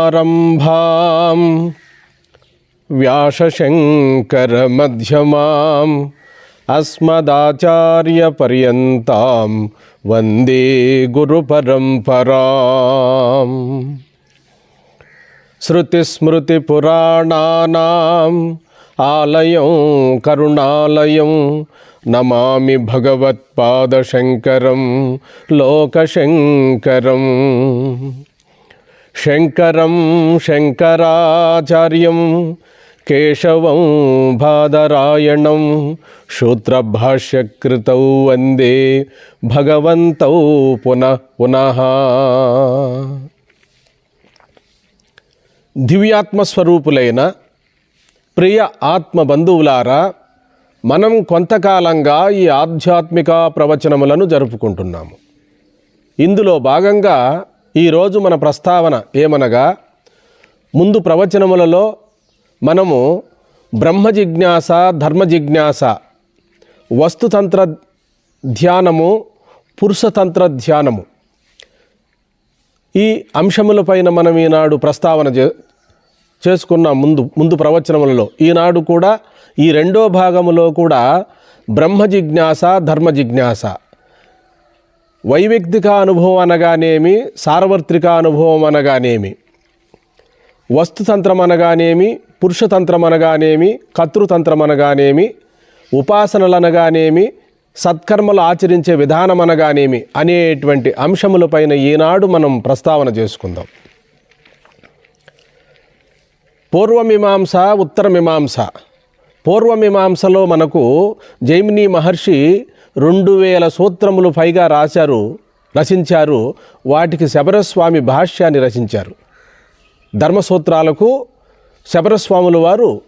नारायणसमारम्भां व्यासशङ्करमध्यमाम् अस्मदाचार्यपर्यन्तां वन्दे गुरुपरम्पराम् श्रुतिस्मृतिपुराणानाम् ఆలయం కరుణాలయం. నమామి భగవత్పాదశంకరం లోకశంకరం. శంకరం శంకరాచార్యం కేశవం బాదరాయణం. శూద్రభాష్యకృతౌ వందే భగవంతౌ పునః పునః. దివ్యాత్మస్వరూపులైన ప్రియ ఆత్మ బంధువులారా మనం కొంతకాలంగా ఈ ఆధ్యాత్మిక ప్రవచనములను జరుపుకుంటున్నాము. ఇందులో భాగంగా ఈరోజు మన ప్రస్తావన ఏమనగా ముందు ప్రవచనములలో మనము బ్రహ్మ జిజ్ఞాస ధర్మ జిజ్ఞాస వస్తుతంత్ర ధ్యానము పురుషతంత్ర ధ్యానము. ఈ అంశములపైన మనం ఈనాడు ప్రస్తావన చేసుకున్న ముందు ముందు ప్రవచనములలో. ఈనాడు కూడా ఈ రెండో భాగములో కూడా బ్రహ్మ జిజ్ఞాస ధర్మ జిజ్ఞాస. వైవిక్తిక అనుభవం అనగానేమి సార్వత్రిక అనుభవం అనగానేమి వస్తుతంత్రం అనగానేమి పురుషతంత్రం అనగానేమి కర్తృతంత్రం అనగానేమి ఉపాసనలు అనగానేమి సత్కర్మలు ఆచరించే విధానం అనగానేమి అనేటువంటి అంశములపైన ఈనాడు మనం ప్రస్తావన చేసుకుందాం. పూర్వమీమాంస ఉత్తరమీమాంస. పూర్వమీమాంసలో మనకు జైమిని మహర్షి రెండు వేల సూత్రములు పైగా రాశారు రచించారు. వాటికి శబరస్వామి భాష్యాన్ని రచించారు. ధర్మసూత్రాలకు శబరస్వాముల వారు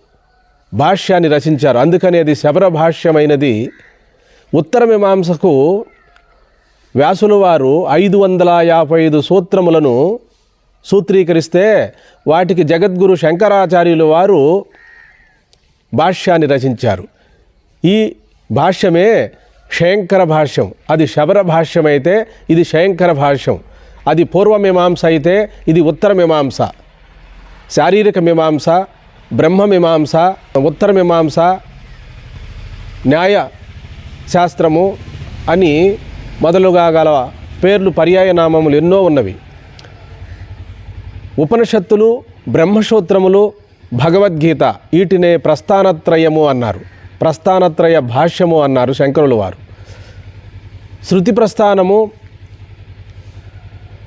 భాష్యాన్ని రచించారు. అందుకని అది శబర భాష్యమైనది. ఉత్తర మీమాంసకు వ్యాసుల వారు ఐదు వందల యాభై ఐదు సూత్రములను సూత్రీకరిస్తే వాటికి జగద్గురు శంకరాచార్యుల వారు భాష్యాన్ని రచించారు. ఈ భాష్యమే శంకర భాష్యం. అది శబర భాష్యం అయితే ఇది శంకర భాష్యం. అది పూర్వమీమాంస అయితే ఇది ఉత్తర మీమాంస. శారీరక మీమాంస బ్రహ్మమీమాంస ఉత్తరమీమాంస ఉత్తర మీమాంస న్యాయ శాస్త్రము అని మొదలుగా గల పేర్లు పర్యాయనామములు ఎన్నో ఉన్నవి. ఉపనిషత్తులు బ్రహ్మసూత్రములు భగవద్గీత వీటినే ప్రస్థానత్రయము అన్నారు. ప్రస్థానత్రయ భాష్యము అన్నారు శంకరులు వారు. శృతి ప్రస్థానము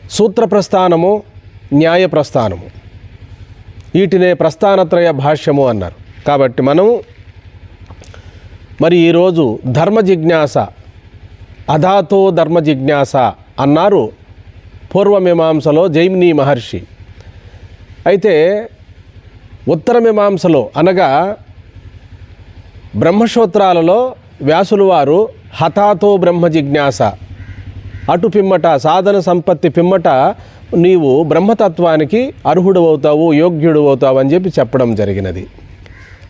సూత్ర ప్రస్థానము న్యాయ ప్రస్థానము. వీటినే ప్రస్థానత్రయ భాష్యము అన్నారు. కాబట్టి మనం మరి ఈరోజు ధర్మ జిజ్ఞాస అధాతో ధర్మ జిజ్ఞాస అన్నారు పూర్వమీమాంసలో జైమిని మహర్షి. అయితే ఉత్తర మీమాంసలో అనగా బ్రహ్మసూత్రాలలో వ్యాసులు వారు హఠాతో బ్రహ్మ జిజ్ఞాస. అటు పిమ్మట సాధన సంపత్తి పిమ్మట నీవు బ్రహ్మతత్వానికి అర్హుడు అవుతావు యోగ్యుడు అవుతావు అని చెప్పి చెప్పడం జరిగినది.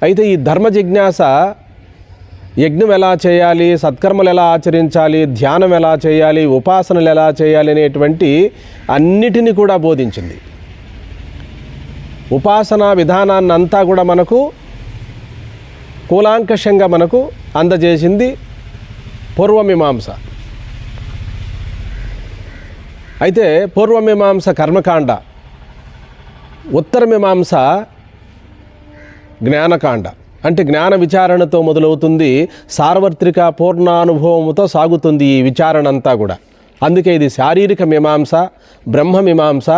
అయితే ఈ ధర్మ జిజ్ఞాస యజ్ఞం ఎలా చేయాలి సత్కర్మలు ఎలా ఆచరించాలి ధ్యానం ఎలా చేయాలి ఉపాసనలు ఎలా చేయాలి అనేటువంటి అన్నిటినీ కూడా బోధించింది. ఉపాసనా విధానాన్ని అంతా కూడా మనకు కూలాంకషంగా మనకు అందజేసింది పూర్వమీమాంస. అయితే పూర్వమీమాంస కర్మకాండ ఉత్తరమీమాంస జ్ఞానకాండ. అంటే జ్ఞాన విచారణతో మొదలవుతుంది సార్వత్రిక పూర్ణానుభవముతో సాగుతుంది ఈ విచారణ అంతా కూడా. అందుకే ఇది శారీరక మీమాంస బ్రహ్మ మీమాంస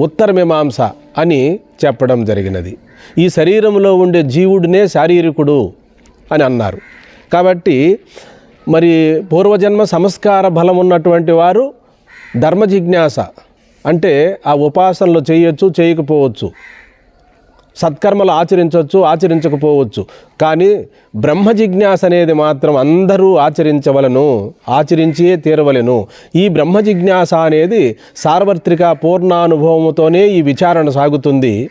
ఉత్తర మీమాంస. అని చెప్పడం జరిగినది. ఈ శరీరంలో ఉండే జీవుడినే శారీరకుడు అని అన్నారు. కాబట్టి మరి పూర్వజన్మ సంస్కార బలం ఉన్నటువంటి వారు ధర్మ జిజ్ఞాస అంటే ఆ ఉపాసనలు చేయొచ్చు చేయకపోవచ్చు. సత్కర్మలు ఆచరించవచ్చు ఆచరించకపోవచ్చు. కానీ బ్రహ్మ జిజ్ఞాస అనేది మాత్రం అందరూ ఆచరించవలను ఆచరించే తీరవలెను. ఈ బ్రహ్మ జిజ్ఞాస అనేది సార్వత్రిక పూర్ణానుభవముతోనే ఈ విచారణ సాగుతుంది.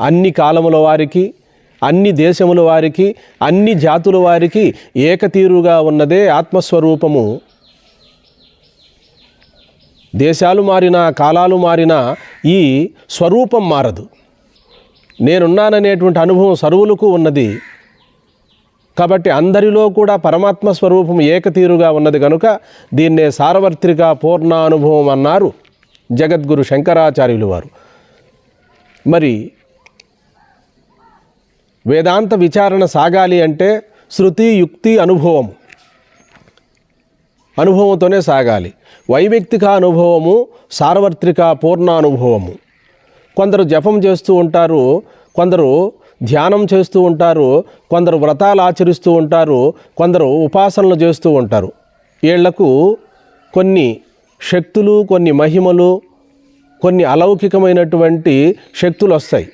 అన్ని కాలముల వారికి అన్ని దేశముల వారికి అన్ని జాతుల వారికి ఏకతీరుగా ఉన్నదే ఆత్మస్వరూపము. దేశాలు మారినా కాలాలు మారినా ఈ స్వరూపం మారదు. నేనున్నాననేటువంటి అనుభవం సర్వులకు ఉన్నది. కాబట్టి అందరిలో కూడా పరమాత్మ స్వరూపం ఏకతీరుగా ఉన్నది కనుక దీన్నే సార్వత్రిక పూర్ణానుభవం అన్నారు జగద్గురు శంకరాచార్యులు వారు. మరి వేదాంత విచారణ సాగాలి అంటే శృతి యుక్తి అనుభవం అనుభవంతోనే సాగాలి. వైవ్యక్తిక అనుభవము సార్వత్రిక పూర్ణానుభవము. కొందరు జపం చేస్తూ ఉంటారు కొందరు ధ్యానం చేస్తూ ఉంటారు కొందరు వ్రతాలు ఆచరిస్తూ ఉంటారు కొందరు ఉపాసనలు చేస్తూ ఉంటారు. వీళ్ళకు కొన్ని శక్తులు కొన్ని మహిమలు కొన్ని అలౌకికమైనటువంటి శక్తులు వస్తాయి.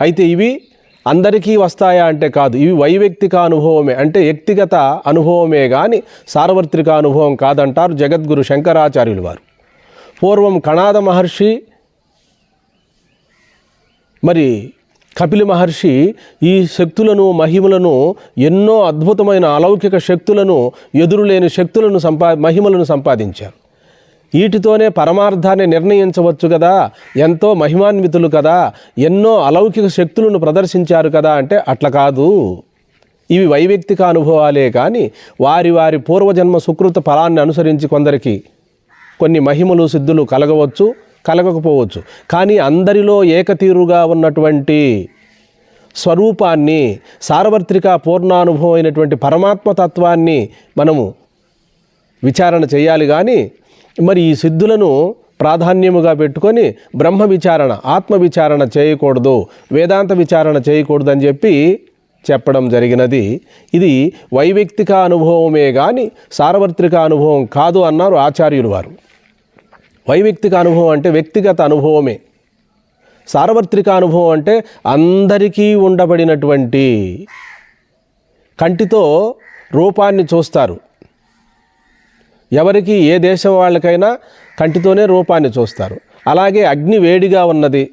అయితే ఇవి అందరికీ వస్తాయా అంటే కాదు. ఇవి వైవ్యక్తిక అనుభవమే. అంటే వ్యక్తిగత అనుభవమే కానీ సార్వత్రిక అనుభవం కాదంటారు జగద్గురు శంకరాచార్యులు వారు. పూర్వం కణాద మహర్షి మరి కపిల మహర్షి ఈ శక్తులను మహిమలను ఎన్నో అద్భుతమైన అలౌకిక శక్తులను ఎదురులేని శక్తులను సంపా మహిమలను సంపాదించారు. వీటితోనే పరమార్థాన్ని నిర్ణయించవచ్చు కదా ఎంతో మహిమాన్వితులు కదా ఎన్నో అలౌకిక శక్తులను ప్రదర్శించారు కదా అంటే అట్లా కాదు. ఇవి వైవక్తిక అనుభవాలే కానీ వారి వారి పూర్వజన్మ సుకృత ఫలాన్ని అనుసరించి కొందరికి కొన్ని మహిమలు సిద్ధులు కలగవచ్చు. కలగకపోవచ్చు. కానీ అందరిలో ఏకతీరుగా ఉన్నటువంటి స్వరూపాన్ని సార్వత్రిక పూర్ణానుభవం అయినటువంటి పరమాత్మతత్వాన్ని మనము విచారణ చేయాలి కానీ మరి ఈ సిద్ధులను ప్రాధాన్యముగా పెట్టుకొని బ్రహ్మ విచారణ ఆత్మ విచారణ చేయకూడదు వేదాంత విచారణ చేయకూడదు అని చెప్పి చెప్పడం జరిగినది. ఇది వైవక్తిక అనుభవమే కానీ సార్వత్రిక అనుభవం కాదు అన్నారు ఆచార్యులు వారు. వైవ్యక్తిక అనుభవం అంటే వ్యక్తిగత అనుభవమే. సార్వత్రిక అనుభవం అంటే అందరికీ ఉండబడినటువంటి కంటితో రూపాన్ని చూస్తారు. ఎవరికి ఏ దేశం వాళ్ళకైనా కంటితోనే రూపాన్ని చూస్తారు. అలాగే అగ్ని వేడిగా ఉన్నది.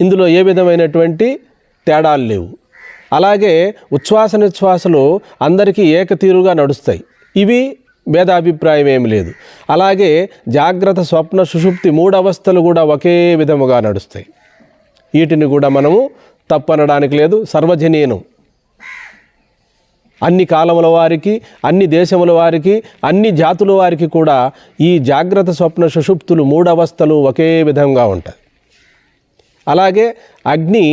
ఇందులో ఏ విధమైనటువంటి తేడాలు లేవు. అలాగే ఉచ్ఛ్వాస నిశ్వాసలు అందరికీ ఏకతీరుగా నడుస్తాయి. ఇవి భేదాభిప్రాయం ఏమి లేదు. అలాగే జాగ్రత్త స్వప్న సుషుప్తి మూడు అవస్థలు కూడా ఒకే విధముగా నడుస్తాయి. వీటిని కూడా మనము తప్పనడానికి లేదు సర్వజనీనం అన్ని కాలముల వారికి అన్ని దేశముల వారికి అన్ని జాతుల వారికి కూడా ఈ జాగ్రత్త స్వప్న సుషుప్తులు మూడు అవస్థలు ఒకే విధంగా ఉంటాయి. అలాగే అగ్ని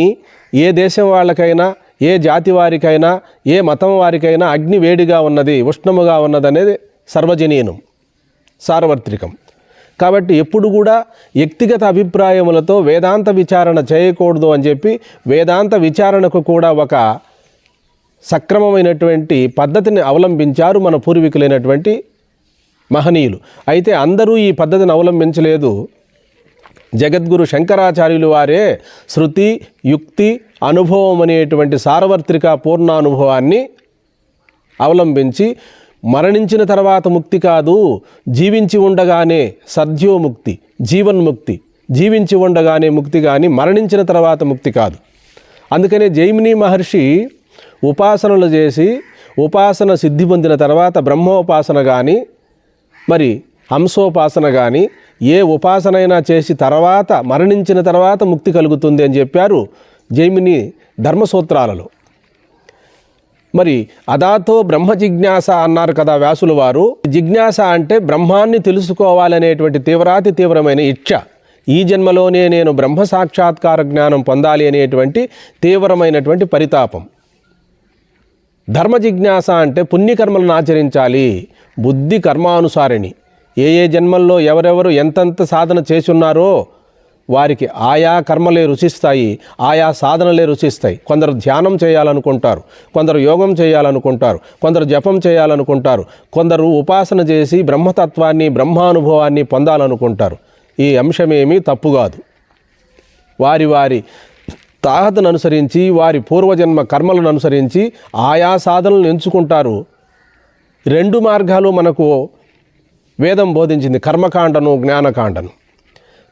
ఏ దేశం వాళ్ళకైనా ఏ జాతి వారికైనా ఏ మతం వారికైనా అగ్ని వేడిగా ఉన్నది ఉష్ణముగా ఉన్నది అనేది సర్వజనీనం సార్వత్రికం. కాబట్టి ఎప్పుడు కూడా వ్యక్తిగత అభిప్రాయములతో వేదాంత విచారణ చేయకూడదు అని చెప్పి వేదాంత విచారణకు కూడా ఒక సక్రమమైనటువంటి పద్ధతిని అవలంబించారు మన పూర్వీకులైనటువంటి మహనీయులు. అయితే అందరూ ఈ పద్ధతిని అవలంబించలేదు. జగద్గురు శంకరాచార్యులు వారే శృతి యుక్తి అనుభవం అనేటువంటి సార్వత్రిక పూర్ణానుభవాన్ని అవలంబించి మరణించిన తర్వాత ముక్తి కాదు జీవించి ఉండగానే సద్యోముక్తి జీవన్ముక్తి జీవించి ఉండగానే ముక్తి కానీ మరణించిన తర్వాత ముక్తి కాదు. అందుకనే జైమిని మహర్షి ఉపాసనలు చేసి ఉపాసన సిద్ధి పొందిన తర్వాత బ్రహ్మోపాసన కానీ మరి హంసోపాసన కానీ ఏ ఉపాసనైనా చేసి తర్వాత మరణించిన తర్వాత ముక్తి కలుగుతుంది అని చెప్పారు జైమిని ధర్మసూత్రాలలో. మరి అదాతో బ్రహ్మ జిజ్ఞాస అన్నారు కదా వ్యాసులు వారు. జిజ్ఞాస అంటే బ్రహ్మాన్ని తెలుసుకోవాలనేటువంటి తీవ్రాతి తీవ్రమైన ఇచ్చ. ఈ జన్మలోనే నేను బ్రహ్మ సాక్షాత్కార జ్ఞానం పొందాలి అనేటువంటి తీవ్రమైనటువంటి పరితాపం. ధర్మ జిజ్ఞాస అంటే పుణ్యకర్మలను ఆచరించాలి. బుద్ధి కర్మానుసారిణి. ఏ ఏ జన్మల్లో ఎవరెవరు ఎంతెంత సాధన చేసి ఉన్నారో వారికి ఆయా కర్మలే రుచిస్తాయి ఆయా సాధనలే రుచిస్తాయి. కొందరు ధ్యానం చేయాలనుకుంటారు కొందరు యోగం చేయాలనుకుంటారు కొందరు జపం చేయాలనుకుంటారు కొందరు ఉపాసన చేసి బ్రహ్మతత్వాన్ని బ్రహ్మానుభవాన్ని పొందాలనుకుంటారు. ఈ అంశమేమీ తప్పు కాదు. వారి వారి తాహతను అనుసరించి వారి పూర్వజన్మ కర్మలను అనుసరించి ఆయా సాధనలను ఎంచుకుంటారు. రెండు మార్గాలు మనకు వేదం బోధించింది కర్మకాండను జ్ఞానకాండను.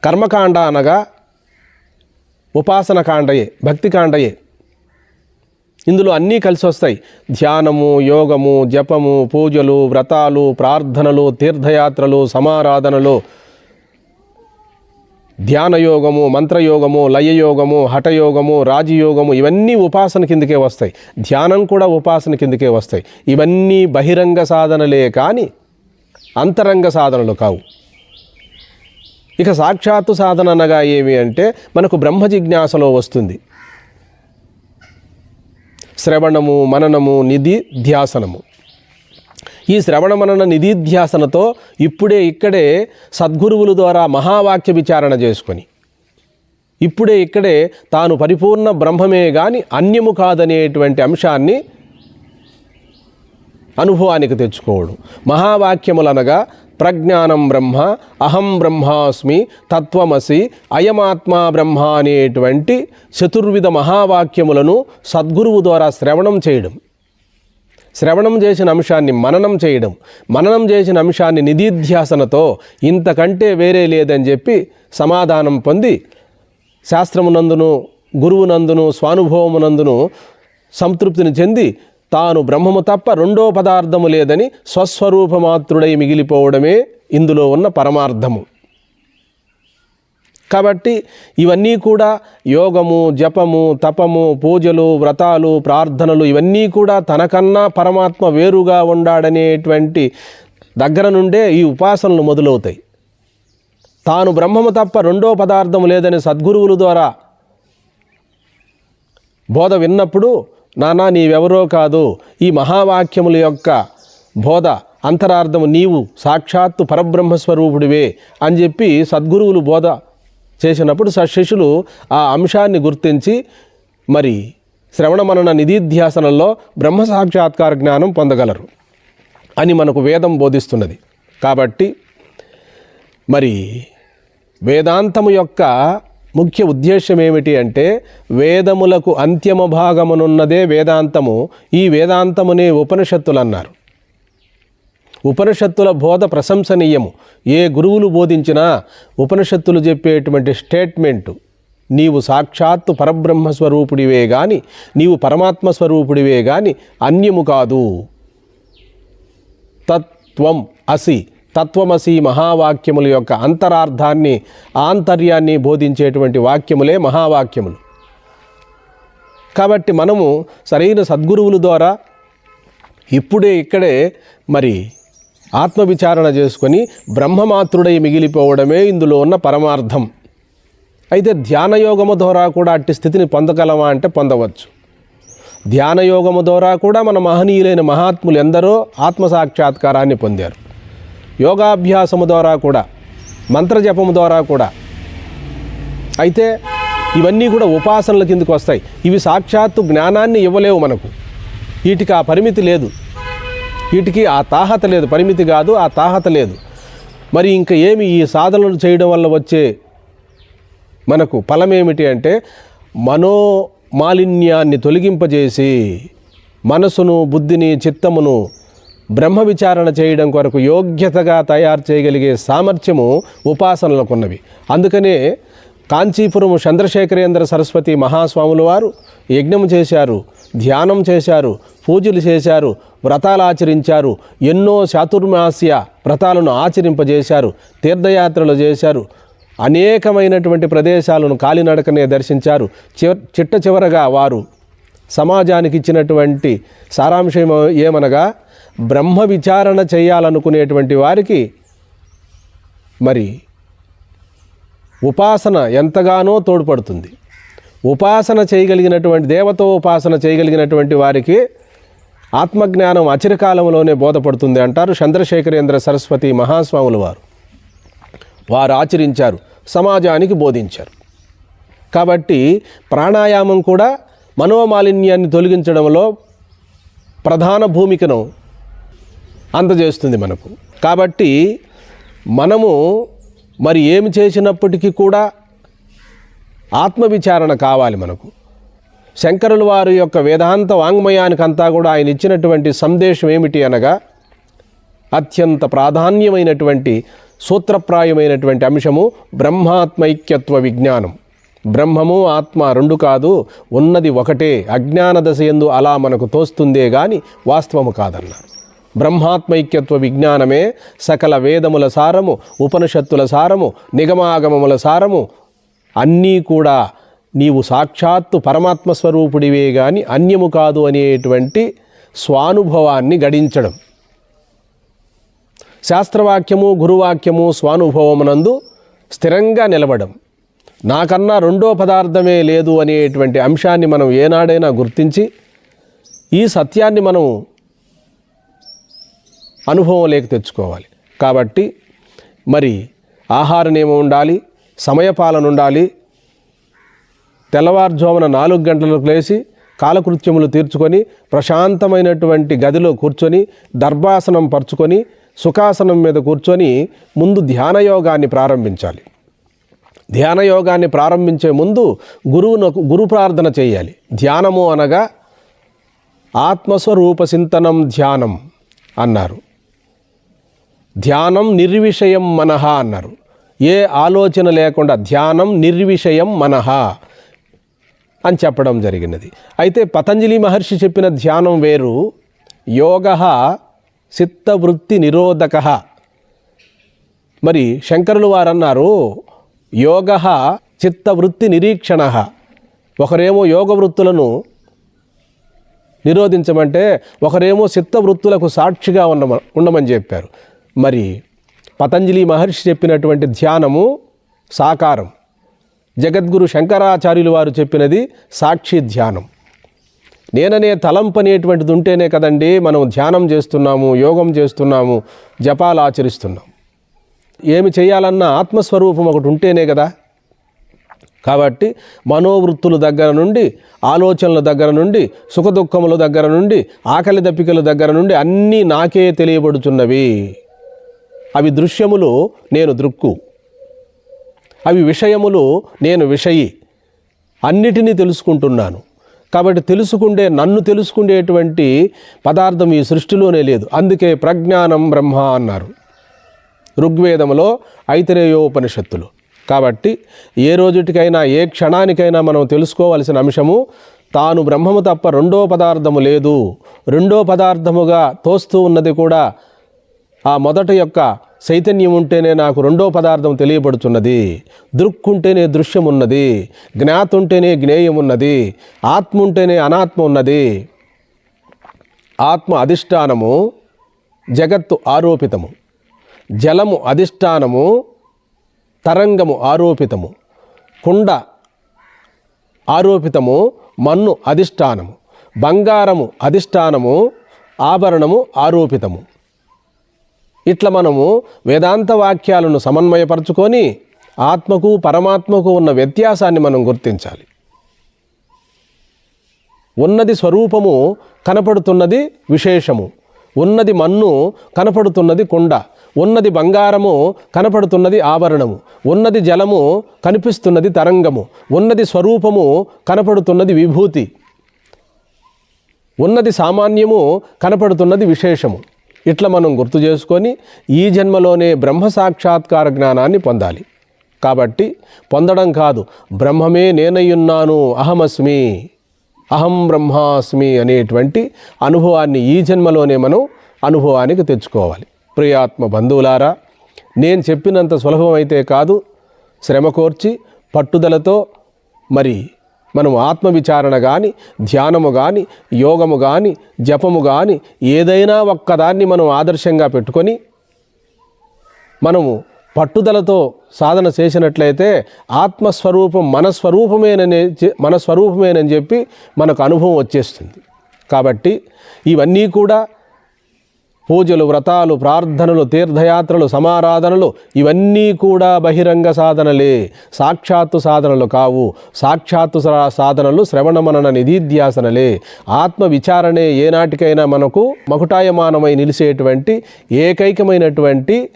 కర్మకాండ అనగా ఉపాసన కాండయే భక్తి కాండయే ఇందులో అన్నీ కలిసి వస్తాయి. ధ్యానము యోగము జపము పూజలు వ్రతాలు ప్రార్థనలు తీర్థయాత్రలు సమారాధనలు. ధ్యానయోగము మంత్రయోగము లయయోగము హఠయోగము రాజయోగము ఇవన్నీ ఉపాసన కిందకే వస్తాయి. ధ్యానం కూడా ఉపాసన కిందకే వస్తాయి. ఇవన్నీ బహిరంగ సాధనలే కానీ అంతరంగ సాధనలు కావు. ఇక సాక్షాత్తు సాధన అనగా ఏమి అంటే మనకు బ్రహ్మ జిజ్ఞాసలో వస్తుంది. శ్రవణము మననము నిధి ధ్యాసనము. ఈ శ్రవణ మనన నిధిధ్యాసనతో ఇప్పుడే ఇక్కడే సద్గురువుల ద్వారా మహావాక్య విచారణ చేసుకొని ఇప్పుడే ఇక్కడే తాను పరిపూర్ణ బ్రహ్మమే గాని అన్యము కాదనేటువంటి అంశాన్ని అనుభవానికి తెచ్చుకోవడం. మహావాక్యములనగా ప్రజ్ఞానం బ్రహ్మ అహం బ్రహ్మాస్మి తత్వమసి అయమాత్మా బ్రహ్మ అనేటువంటి చతుర్విధ మహావాక్యములను సద్గురువు ద్వారా శ్రవణం చేయడం. శ్రవణం చేసిన అంశాన్ని మననం చేయడం. మననం చేసిన అంశాన్ని నిధిధ్యాసనతో ఇంతకంటే వేరే లేదని చెప్పి సమాధానం పొంది శాస్త్రమునందును గురువునందును స్వానుభవమునందును సంతృప్తిని చెంది తాను బ్రహ్మము తప్ప రెండో పదార్థము లేదని స్వస్వరూపమాత్రుడై మిగిలిపోవడమే ఇందులో ఉన్న పరమార్థము. కాబట్టి ఇవన్నీ కూడా యోగము జపము తపము పూజలు వ్రతాలు ప్రార్థనలు ఇవన్నీ కూడా తనకన్నా పరమాత్మ వేరుగా ఉండాడనేటువంటి దగ్గర నుండే ఈ ఉపాసనలు మొదలవుతాయి. తాను బ్రహ్మము తప్ప రెండో పదార్థం లేదని సద్గురువుల ద్వారా బోధ విన్నప్పుడు నానా నీవెవరో కాదు. ఈ మహావాక్యముల యొక్క బోధ అంతరార్థము నీవు సాక్షాత్తు పరబ్రహ్మస్వరూపుడివే అని చెప్పి సద్గురువులు బోధ చేసినప్పుడు సశిష్యులు ఆ అంశాన్ని గుర్తించి మరి శ్రవణ మనన నిధిధ్యాసనంలో బ్రహ్మ సాక్షాత్కార జ్ఞానం పొందగలరు అని మనకు వేదం బోధిస్తున్నది. కాబట్టి మరి వేదాంతము యొక్క ముఖ్య ఉద్దేశం ఏమిటి అంటే వేదములకు అంత్యమ భాగమునున్నదే వేదాంతము. ఈ వేదాంతమునే ఉపనిషత్తులు అన్నారు ఉపనిషత్తుల బోధ ప్రశంసనీయము. ఏ గురువులు బోధించినా ఉపనిషత్తులు చెప్పేటువంటి స్టేట్మెంటు నీవు సాక్షాత్తు పరబ్రహ్మ స్వరూపుడివే గాని నీవు పరమాత్మ స్వరూపుడివే గాని అన్యము కాదు. తత్వం అసి తత్వమసి మహావాక్యముల యొక్క అంతరార్థాన్ని ఆంతర్యాన్ని బోధించేటువంటి వాక్యములే మహావాక్యములు. కాబట్టి మనము సరైన సద్గురువుల ద్వారా ఇప్పుడే ఇక్కడే మరి ఆత్మవిచారణ చేసుకొని బ్రహ్మమాతృడై మిగిలిపోవడమే ఇందులో ఉన్న పరమార్థం. అయితే ధ్యానయోగము ద్వారా కూడా అట్టి స్థితిని పొందగలమా అంటే పొందవచ్చు. ధ్యానయోగము ద్వారా కూడా మన మహనీయులైన మహాత్ములు ఎందరో ఆత్మసాక్షాత్కారాన్ని పొందారు. యోగాభ్యాసము ద్వారా కూడా మంత్రజపము ద్వారా కూడా. అయితే ఇవన్నీ కూడా ఉపాసనల కిందకు వస్తాయి. ఇవి సాక్షాత్తు జ్ఞానాన్ని ఇవ్వలేవు మనకు. వీటికి ఆ పరిమితి లేదు. వీటికి ఆ తాహత లేదు. పరిమితి కాదు ఆ తాహత లేదు. మరి ఇంకా ఏమి ఈ సాధనలు చేయడం వల్ల వచ్చే మనకు ఫలం ఏమిటి అంటే మనో మాలిన్యాన్ని తొలగింపజేసి మనసును బుద్ధిని చిత్తమును బ్రహ్మ విచారణ చేయడం కొరకు యోగ్యతగా తయారు చేయగలిగే సామర్థ్యము ఉపాసనలకు ఉన్నవి అందుకనే కాంచీపురం చంద్రశేఖరేంద్ర సరస్వతి మహాస్వాముల వారు యజ్ఞం చేశారు ధ్యానం చేశారు పూజలు చేశారు వ్రతాలు ఆచరించారు ఎన్నో చాతుర్మాస్య వ్రతాలను ఆచరింపజేశారు తీర్థయాత్రలు చేశారు అనేకమైనటువంటి ప్రదేశాలను కాలినడకనే దర్శించారు. చివ చిట్ట చివరగా వారు సమాజానికి ఇచ్చినటువంటి సారాంశం ఏమనగా బ్రహ్మ విచారణ చేయాలనుకునేటువంటి వారికి మరి ఉపాసన ఎంతగానో తోడ్పడుతుంది. ఉపాసన చేయగలిగినటువంటి దేవతో ఉపాసన చేయగలిగినటువంటి వారికి ఆత్మజ్ఞానం అచిరకాలంలోనే బోధపడుతుంది అంటారు చంద్రశేఖరేంద్ర సరస్వతి మహాస్వాముల వారు. వారు ఆచరించారు సమాజానికి బోధించారు. కాబట్టి ప్రాణాయామం కూడా మనోమాలిన్యాన్ని తొలగించడంలో ప్రధాన భూమికను అందజేస్తుంది మనకు. కాబట్టి మనము మరి ఏమి చేసినప్పటికీ కూడా ఆత్మవిచారణ కావాలి మనకు. శంకరుల వారి యొక్క వేదాంత వాంగ్మయానికంతా కూడా ఆయన ఇచ్చినటువంటి సందేశం ఏమిటి అనగా అత్యంత ప్రాధాన్యమైనటువంటి సూత్రప్రాయమైనటువంటి అంశము బ్రహ్మాత్మైక్యత్వ విజ్ఞానం. బ్రహ్మము ఆత్మ రెండు కాదు ఉన్నది ఒకటే. అజ్ఞాన దశ ఎందు అలా మనకు తోస్తుందే గాని వాస్తవము కాదన్నారు. బ్రహ్మాత్మైక్యత్వ విజ్ఞానమే సకల వేదముల సారము ఉపనిషత్తుల సారము నిగమాగమముల సారము. అన్నీ కూడా నీవు సాక్షాత్తు పరమాత్మ స్వరూపుడివే గాని అన్యము కాదు అనేటువంటి స్వానుభవాన్ని గడించడం. శాస్త్రవాక్యము గురువాక్యము స్వానుభవమునందు స్థిరంగా నిలబడం. నాకన్నా రెండో పదార్థమే లేదు అనేటువంటి అంశాన్ని మనం ఏనాడైనా గుర్తించి ఈ సత్యాన్ని మనం అనుభవం లేక తెచ్చుకోవాలి. కాబట్టి మరి ఆహార నియమం ఉండాలి? సమయపాలన ఉండాలి. తెల్లవారుజామున నాలుగు గంటలకు లేచి కాలకృత్యములు తీర్చుకొని ప్రశాంతమైనటువంటి గదిలో కూర్చొని దర్భాసనం పరుచుకొని సుఖాసనం మీద కూర్చొని ముందు ధ్యానయోగాన్ని ప్రారంభించాలి. ధ్యానయోగాన్ని ప్రారంభించే ముందు గురువునకు గురు ప్రార్థన చేయాలి. ధ్యానము అనగా ఆత్మస్వరూప చింతనం ధ్యానం అన్నారు. ధ్యానం నిర్విషయం మనహ అన్నారు. ఏ ఆలోచన లేకుండా ధ్యానం నిర్విషయం మనహ అని చెప్పడం జరిగినది. అయితే పతంజలి మహర్షి చెప్పిన ధ్యానం వేరు. యోగ చిత్తవృత్తి నిరోధక. మరి శంకరులు వారు అన్నారు యోగ చిత్తవృత్తి నిరీక్షణ. ఒకరేమో యోగ వృత్తులను నిరోధించమంటే ఒకరేమో చిత్తవృత్తులకు సాక్షిగా ఉండమ ఉండమని చెప్పారు. మరి పతంజలి మహర్షి చెప్పినటువంటి ధ్యానము సాకారం. జగద్గురు శంకరాచార్యులు వారు చెప్పినది సాక్షి ధ్యానం. నేననే తలంపు అనేటువంటిది ఉంటేనే కదండి మనం ధ్యానం చేస్తున్నాము యోగం చేస్తున్నాము జపాలు ఆచరిస్తున్నాం. ఏమి చేయాలన్న ఆత్మస్వరూపం ఒకటి ఉంటేనే కదా. కాబట్టి మనోవృత్తుల దగ్గర నుండి ఆలోచనల దగ్గర నుండి సుఖదుఖముల దగ్గర నుండి ఆకలి దప్పికల దగ్గర నుండి అన్నీ నాకే తెలియబడుచున్నవి అవి దృశ్యములు నేను దృక్కు. అవి విషయములు నేను విషయి. అన్నిటినీ తెలుసుకుంటున్నాను. కాబట్టి తెలుసుకుండే నన్ను తెలుసుకునేటువంటి పదార్థం ఈ సృష్టిలోనే లేదు. అందుకే ప్రజ్ఞానం బ్రహ్మ అన్నారు. ఋగ్వేదములో ఐతరేయోపనిషత్తులు. కాబట్టి ఏ రోజుటికైనా ఏ క్షణానికైనా మనం తెలుసుకోవలసిన అంశము తాను బ్రహ్మము తప్ప రెండో పదార్థము లేదు. రెండో పదార్థముగా తోస్తూ ఉన్నది కూడా ఆ మొదట యొక్క చైతన్యం ఉంటేనే నాకు రెండో పదార్థం తెలియబడుతున్నది. దృక్కుంటేనే దృశ్యం ఉన్నది జ్ఞాతుంటేనే జ్ఞేయం ఉన్నది ఆత్మ ఉంటేనే అనాత్మ ఉన్నది ఆత్మ అధిష్టానము జగత్తు ఆరోపితము. జలము అధిష్టానము తరంగము ఆరోపితము. కుండ ఆరోపితము మన్ను అధిష్టానము. బంగారము అధిష్టానము ఆభరణము ఆరోపితము. ఇట్లా మనము వేదాంత వాక్యాలను సమన్వయపరచుకొని ఆత్మకు పరమాత్మకు ఉన్న వ్యత్యాసాన్ని మనం గుర్తించాలి. ఉన్నది స్వరూపము కనపడుతున్నది విశేషము. ఉన్నది మన్ను కనపడుతున్నది కుండ. ఉన్నది బంగారము కనపడుతున్నది ఆభరణము. ఉన్నది జలము కనిపిస్తున్నది తరంగము. ఉన్నది స్వరూపము కనపడుతున్నది విభూతి. ఉన్నది సామాన్యము కనపడుతున్నది విశేషము. ఇట్లా మనం గుర్తు చేసుకొని ఈ జన్మలోనే బ్రహ్మ సాక్షాత్కార జ్ఞానాన్ని పొందాలి. కాబట్టి పొందడం కాదు బ్రహ్మమే నేనయ్యున్నాను అహమస్మి అహం బ్రహ్మాస్మి అనేటువంటి అనుభవాన్ని ఈ జన్మలోనే మనం అనుభవానికి తెచ్చుకోవాలి. ప్రియాత్మ బంధువులారా నేను చెప్పినంత సులభమైతే కాదు శ్రమ కోర్చి పట్టుదలతో మరి మనం ఆత్మవిచారణ కానీ ధ్యానము కానీ యోగము కానీ జపము కానీ ఏదైనా ఒక్కదాన్ని మనం ఆదర్శంగా పెట్టుకొని మనము పట్టుదలతో సాధన చేసినట్లయితే ఆత్మస్వరూపం మన స్వరూపమేనని మన స్వరూపమేనని చెప్పి మనకు అనుభవం వచ్చేస్తుంది. కాబట్టి ఇవన్నీ కూడా పూజలు వ్రతాలు ప్రార్థనలు తీర్థయాత్రలు సమారాధనలు ఇవన్నీ కూడా బహిరంగ సాధనలే. సాక్షాత్తు సాధనలు కావు. సాక్షాత్తు సాధనలు శ్రవణ మనన నిధిధ్యాసనలే. ఆత్మ విచారణే ఏనాటికైనా మనకు మకుటాయమానమై నిలిచేటువంటి ఏకైకమైనటువంటి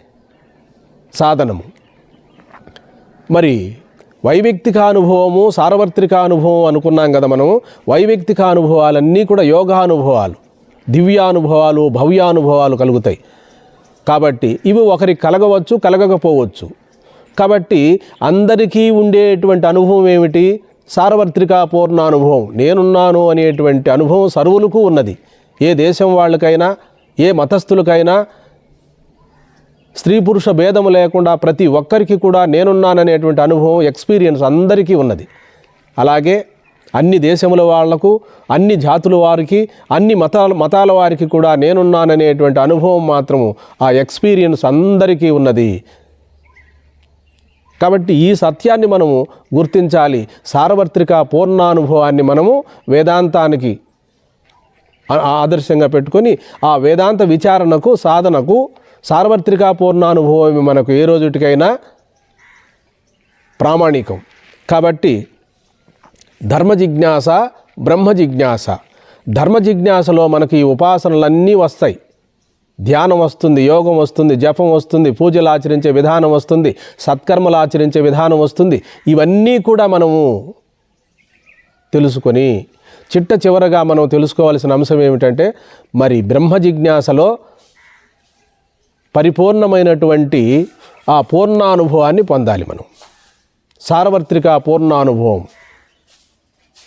సాధనము. మరి వైవిక్తిక అనుభవము సార్వత్రిక అనుభవం అనుకున్నాం కదా మనం వైవిక్తిక అనుభవాలన్నీ కూడా యోగానుభవాలు. దివ్యానుభవాలు భవ్యానుభవాలు కలుగుతాయి. కాబట్టి ఇవి ఒకరికి కలగవచ్చు కలగకపోవచ్చు. కాబట్టి అందరికీ ఉండేటువంటి అనుభవం ఏమిటి? సార్వత్రిక పూర్ణ అనుభవం నేనున్నాను అనేటువంటి అనుభవం సర్వులకు ఉన్నది. ఏ దేశం వాళ్ళకైనా ఏ మతస్థులకైనా స్త్రీ పురుష భేదము లేకుండా ప్రతి ఒక్కరికి కూడా నేనున్నాననేటువంటి అనుభవం ఎక్స్పీరియన్స్ అందరికీ ఉన్నది. అలాగే అన్ని దేశముల వాళ్ళకు అన్ని జాతుల వారికి అన్ని మతాల మతాల వారికి కూడా నేనున్నాననేటువంటి అనుభవం మాత్రము ఆ ఎక్స్పీరియన్స్ అందరికీ ఉన్నది. కాబట్టి ఈ సత్యాన్ని మనము గుర్తించాలి. సార్వత్రిక పూర్ణానుభవాన్ని మనము వేదాంతానికి ఆ- ఆదర్శంగా పెట్టుకొని ఆ వేదాంత విచారణకు సాధనకు సార్వత్రిక పూర్ణానుభవం మనకు ఏ రోజుటికైనా ప్రామాణికం. కాబట్టి ధర్మ జిజ్ఞాస బ్రహ్మ జిజ్ఞాస. ధర్మ జిజ్ఞాసలో మనకి ఈ ఉపాసనలన్నీ వస్తాయి. ధ్యానం వస్తుంది యోగం వస్తుంది జపం వస్తుంది పూజలు ఆచరించే విధానం వస్తుంది సత్కర్మలు ఆచరించే విధానం వస్తుంది. ఇవన్నీ కూడా మనము తెలుసుకొని చిట్ట చివరగా మనం తెలుసుకోవాల్సిన అంశం ఏమిటంటే మరి బ్రహ్మ జిజ్ఞాసలో పరిపూర్ణమైనటువంటి ఆ పూర్ణానుభవాన్ని పొందాలి మనం. సార్వత్రిక పూర్ణానుభవం.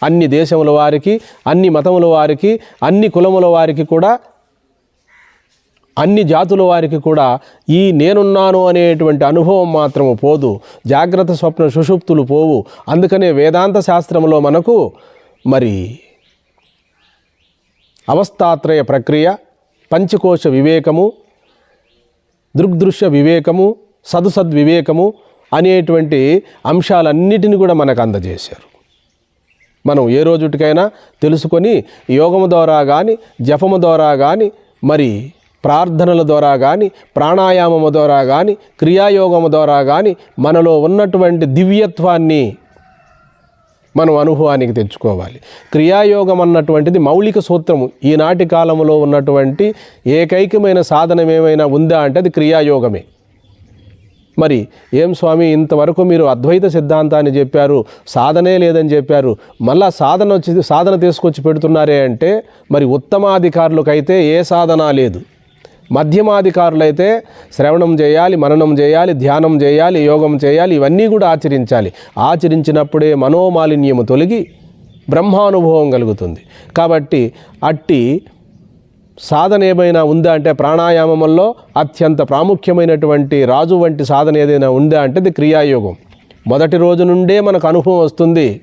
అన్ని దేశముల వారికి అన్ని మతముల వారికి అన్ని కులముల వారికి కూడా అన్ని జాతుల వారికి కూడా ఈ నేనున్నాను అనేటువంటి అనుభవం మాత్రము పోదు. జాగ్రత్త స్వప్న సుషుప్తులు పోవు. అందుకనే వేదాంత శాస్త్రంలో మనకు మరి అవస్థాత్రయ ప్రక్రియ పంచకోశ వివేకము దృగ్దృశ్య వివేకము సదుసద్వివేకము అనేటువంటి అంశాలన్నిటిని కూడా మనకు అందజేశారు. మనం ఏ రోజుటికైనా తెలుసుకొని యోగము ద్వారా కానీ జపము ద్వారా కానీ మరి ప్రార్థనల ద్వారా కానీ ప్రాణాయామము ద్వారా కానీ క్రియాయోగము ద్వారా కానీ మనలో ఉన్నటువంటి దివ్యత్వాన్ని మనం అనుభవానికి తెచ్చుకోవాలి. క్రియాయోగం అన్నటువంటిది మౌలిక సూత్రము. ఈనాటి కాలంలో ఉన్నటువంటి ఏకైకమైన సాధనం ఏమైనా ఉందా అంటే అది క్రియాయోగమే. మరి ఏం స్వామి ఇంతవరకు మీరు అద్వైత సిద్ధాంతాన్ని చెప్పారు సాధనే లేదని చెప్పారు మళ్ళా సాధన వచ్చి సాధన తీసుకొచ్చి పెడుతున్నారే అంటే మరి ఉత్తమాధికారులకైతే ఏ సాధన లేదు. మధ్యమాధికారులైతే శ్రవణం చేయాలి మననం చేయాలి ధ్యానం చేయాలి యోగం చేయాలి ఇవన్నీ కూడా ఆచరించాలి. ఆచరించినప్పుడే మనోమాలిన్యము తొలగి బ్రహ్మానుభవం కలుగుతుంది. కాబట్టి అట్టి సాధన ఏమైనా ఉందా అంటే ప్రాణాయామంలో అత్యంత ప్రాముఖ్యమైనటువంటి రాజు వంటి సాధన ఏదైనా ఉందా అంటే ఇది క్రియాయోగం. మొదటి రోజు నుండే మనకు అనుభవం వస్తుంది.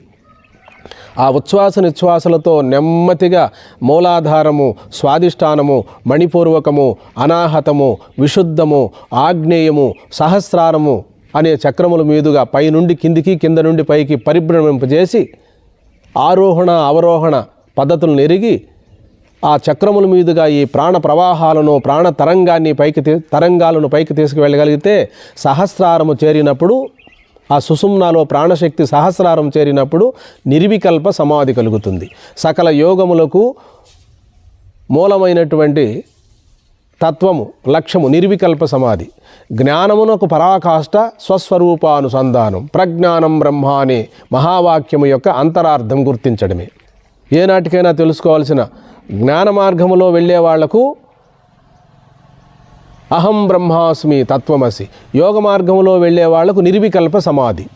ఆ ఉచ్ఛ్వాస నిశ్వాసలతో నెమ్మదిగా మూలాధారము స్వాదిష్టానము మణిపూర్వకము అనాహతము విశుద్ధము ఆగ్నేయము సహస్రారము అనే చక్రముల మీదుగా పైనుండి కిందికి కింద నుండి పైకి పరిభ్రమింపజేసి ఆరోహణ అవరోహణ పద్ధతులను ఎరిగి ఆ చక్రముల మీదుగా ఈ ప్రాణ ప్రవాహాలను ప్రాణ తరంగాన్ని పైకి తరంగాలను పైకి తీసుకువెళ్ళగలిగితే సహస్రారము చేరినప్పుడు ఆ సుసుమ్నాలో ప్రాణశక్తి సహస్రారం చేరినప్పుడు నిర్వికల్ప సమాధి కలుగుతుంది. సకల యోగములకు మూలమైనటువంటి తత్వము లక్ష్యము నిర్వికల్ప సమాధి. జ్ఞానమునకు పరాకాష్ట స్వస్వరూపానుసంధానం. ప్రజ్ఞానం బ్రహ్మ అనే మహావాక్యము యొక్క అంతరార్థం గుర్తించడమే. ఏనాటికైనా తెలుసుకోవాల్సిన జ్ఞాన మార్గములో వెళ్ళే వాళ్ళకు అహం బ్రహ్మాస్మి తత్వమసి. యోగ మార్గంలో వెళ్ళే వాళ్ళకు నిర్వికల్ప సమాధి.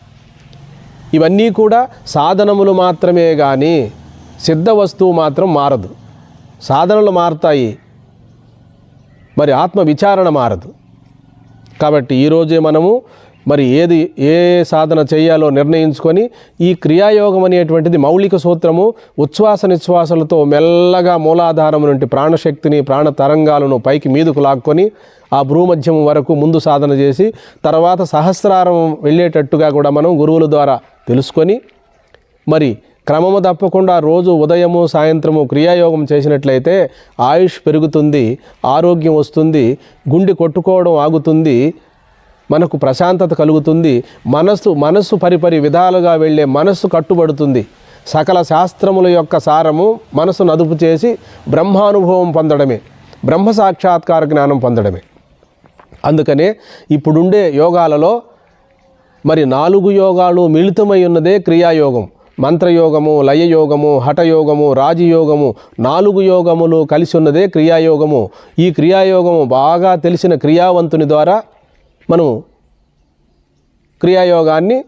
ఇవన్నీ కూడా సాధనములు మాత్రమే కానీ సిద్ధ వస్తువు మాత్రం మారదు. సాధనలు మారతాయి. మరి ఆత్మ విచారణ మారదు. కాబట్టి ఈరోజే మనము మరి ఏది ఏ సాధన చేయాలో నిర్ణయించుకొని ఈ క్రియాయోగం అనేటువంటిది మౌలిక సూత్రము ఉచ్ఛ్వాస నిశ్వాసలతో మెల్లగా మూలాధారం నుండి ప్రాణశక్తిని ప్రాణ తరంగాలను పైకి మీదకు లాక్కొని ఆ భ్రూమధ్యం వరకు ముందు సాధన చేసి తర్వాత సహస్రారం వెళ్ళేటట్టుగా కూడా మనం గురువుల ద్వారా తెలుసుకొని మరి క్రమము తప్పకుండా రోజు ఉదయము సాయంత్రము క్రియాయోగం చేసినట్లయితే ఆయుష్ పెరుగుతుంది ఆరోగ్యం వస్తుంది గుండె కొట్టుకోవడం ఆగుతుంది మనకు ప్రశాంతత కలుగుతుంది మనస్సు మనస్సు పరిపరి విధాలుగా వెళ్ళే మనస్సు కట్టుబడుతుంది. సకల శాస్త్రముల యొక్క సారము మనసు నదుపు చేసి బ్రహ్మానుభవం పొందడమే బ్రహ్మ సాక్షాత్కార జ్ఞానం పొందడమే. అందుకనే ఇప్పుడుండే యోగాలలో మరి నాలుగు యోగాలు మిళితమై ఉన్నదే క్రియాయోగం. మంత్రయోగము లయయోగము హఠయోగము రాజయోగము నాలుగు యోగములు కలిసి ఉన్నదే క్రియాయోగము. ఈ క్రియాయోగము బాగా తెలిసిన క్రియావంతుని ద్వారా మనం క్రియాయోగాన్ని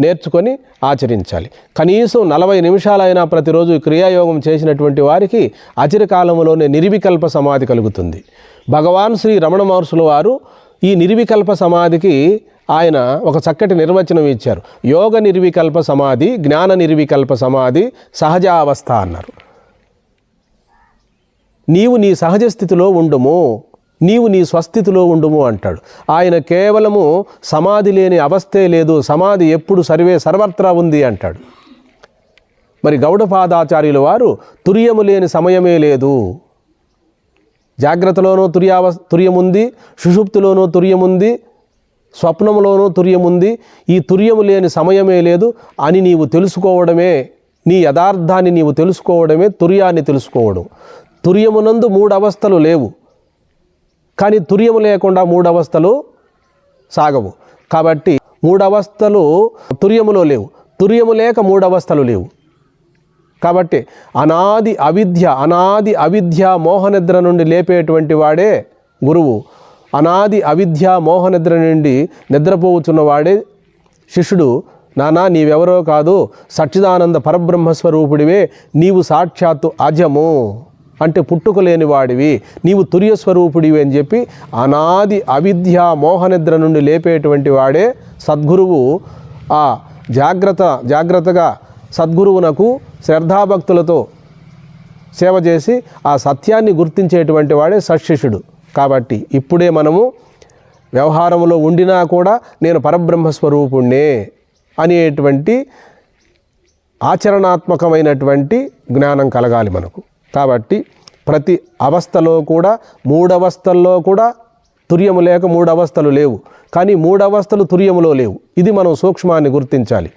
నేర్చుకొని ఆచరించాలి. కనీసం నలభై నిమిషాలైనా ప్రతిరోజు క్రియాయోగం చేసినటువంటి వారికి అచిరకాలంలోనే నిర్వికల్ప సమాధి కలుగుతుంది. భగవాన్ శ్రీ రమణ మహర్షుల వారు ఈ నిర్వికల్ప సమాధికి ఆయన ఒక చక్కటి నిర్వచనం ఇచ్చారు. యోగ నిర్వికల్ప సమాధి జ్ఞాన నిర్వికల్ప సమాధి సహజావస్థ అన్నారు. నీవు నీ సహజ స్థితిలో ఉండుము. నీవు నీ స్వస్థితిలో ఉండుము అంటాడు. ఆయన కేవలము సమాధి లేని అవస్థే లేదు సమాధి ఎప్పుడు సర్వే సర్వత్రా ఉంది అంటాడు. మరి గౌడపాదాచార్యుల వారు తుర్యము లేని సమయమే లేదు. జాగ్రత్తలోనూ తుర్యావ తుర్యముంది సుషుప్తిలోనూ తుర్యముంది స్వప్నములోనూ తుర్యముంది ఈ తుర్యము లేని సమయమే లేదు అని నీవు తెలుసుకోవడమే నీ యథార్థాన్ని నీవు తెలుసుకోవడమే తుర్యాన్ని తెలుసుకోవడం. తుర్యమునందు మూడు అవస్థలు లేవు. కానీ తుర్యము లేకుండా మూడు అవస్థలు సాగవు. కాబట్టి మూడు అవస్థలు తుర్యములో లేవు. తుర్యము లేక మూడు అవస్థలు లేవు. కాబట్టి అనాది అవిద్య అనాది అవిద్య మోహనిద్ర నుండి లేపేటువంటి వాడే గురువు. అనాది అవిద్య మోహనిద్ర నుండి నిద్రపోవుచున్న వాడే శిష్యుడు. నానా నీవెవరో కాదు సచ్చిదానంద పరబ్రహ్మస్వరూపుడివే నీవు సాక్షాత్తు అజము. అంటే పుట్టుకలేని వాడివి నీవు తుర్య స్వరూపుడివి అని చెప్పి అనాది అవిద్య మోహనిద్ర నుండి లేపేటువంటి వాడే సద్గురువు. ఆ జాగ్రత్త జాగ్రత్తగా సద్గురువునకు శ్రద్ధాభక్తులతో సేవ చేసి ఆ సత్యాన్ని గుర్తించేటువంటి వాడే సశిష్యుడు. కాబట్టి ఇప్పుడే మనము వ్యవహారంలో ఉండినా కూడా నేను పరబ్రహ్మస్వరూపుణ్ణే అనేటువంటి ఆచరణాత్మకమైనటువంటి జ్ఞానం కలగాలి మనకు. కాబట్టి ప్రతి అవస్థలో కూడా మూడవస్థల్లో కూడా తుర్యము లేక మూడవస్థలు లేవు. కానీ మూడవస్థలు తుర్యములో లేవు. ఇది మనం సూక్ష్మాన్ని గుర్తించాలి.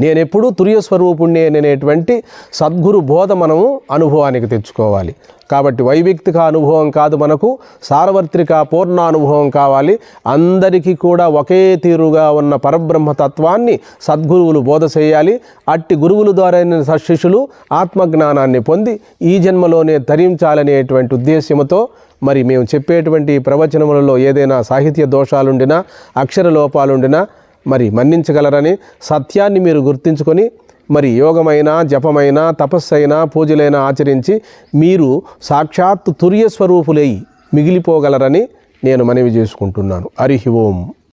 నేను ఎప్పుడూ తుర్య స్వరూపుణ్ణి అనేటువంటి సద్గురు బోధ మనము అనుభవానికి తెచ్చుకోవాలి. కాబట్టి వైవిక్తిక అనుభవం కాదు మనకు సార్వత్రిక పూర్ణానుభవం కావాలి. అందరికీ కూడా ఒకే తీరుగా ఉన్న పరబ్రహ్మతత్వాన్ని సద్గురువులు బోధ చేయాలి. అట్టి గురువుల ద్వారా సశిష్యులు ఆత్మజ్ఞానాన్ని పొంది ఈ జన్మలోనే ధరించాలనేటువంటి ఉద్దేశ్యముతో మరి మేము చెప్పేటువంటి ప్రవచనములలో ఏదైనా సాహిత్య దోషాలుండినా అక్షర లోపాలుండినా మరి మన్నించగలరని సత్యాన్ని మీరు గుర్తించుకొని మరి యోగమైన జపమైన తపస్సైన పూజలైన ఆచరించి మీరు సాక్షాత్తు తుర్య స్వరూపులై మిగిలిపోగలరని నేను మనవి చేసుకుంటున్నాను. హరి ఓం.